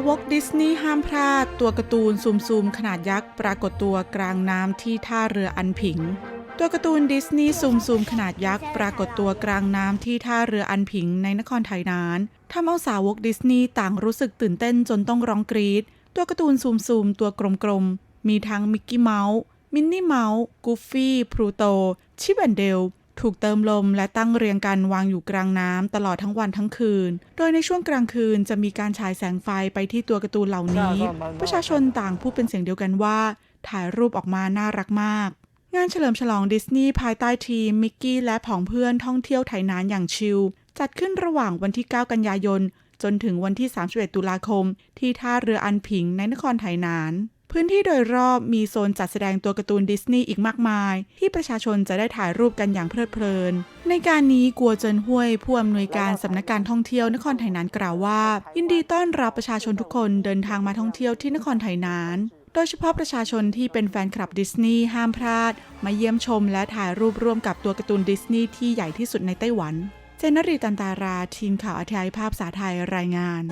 าวกดิสนีย์ห้ามพลาด ตัวการ์ตูนซูมๆ ขนาดยักษ์ปรากฏตัวกลางน้ำที่ท่าเรืออันผิง ตัวการ์ตูนดิสนีย์ซูมๆ ขนาดยักษ์ปรากฏตัวกลางน้ำที่ท่าเรืออันผิงในนครไทยนานทำเอาสาวกดิสนีย์ต่างรู้สึกตื่นเต้นจนต้องร้องกรีด ตัวการ์ตูนซูมๆ ตัวกลมๆ มีทั้งมิกกี้เมาส์มินนี่เมาส์กูฟี่พลูโตชิปแอนเดล ถูกเติมลมและตั้งเรียงกันวางอยู่กลางน้ำตลอดทั้งวันทั้งคืน โดยในช่วงกลางคืนจะมีการฉายแสงไฟไปที่ตัวการ์ตูนเหล่านี้ ประชาชนต่างพูดเป็นเสียงเดียวกันว่า ถ่ายรูปออกมาน่ารักมาก งานเฉลิมฉลองดิสนีย์ภายใต้ทีมมิกกี้และผองเพื่อนท่องเที่ยวไถนานอย่างชิล จัดขึ้นระหว่างวันที่ 9 กันยายน จนถึงวันที่ 31 ตุลาคม ที่ท่าเรืออันผิงในนครไถหนาน พื้นที่โดยรอบมีโซนจัดแสดงตัวการ์ตูนดิสนีย์อีกมากมาย ที่ประชาชนจะได้ถ่ายรูปกันอย่างเพลิดเพลิน ในการนี้กัวเจินห้วยผู้อำนวยการสำนักการท่องเที่ยวนครไถหนานกล่าวว่า ยินดีต้อนรับประชาชนทุกคนเดินทางมาท่องเที่ยวที่นครไถหนานโดยเฉพาะประชาชนที่เป็นแฟนคลับดิสนีย์ห้ามพลาด มาเยี่ยมชมและถ่ายรูปร่วมกับตัวการ์ตูนดิสนีย์ที่ใหญ่ที่สุดในไต้หวัน เจนนรีตันตารา ทีมข่าวอธิยภาพภาษาไทยรายงาน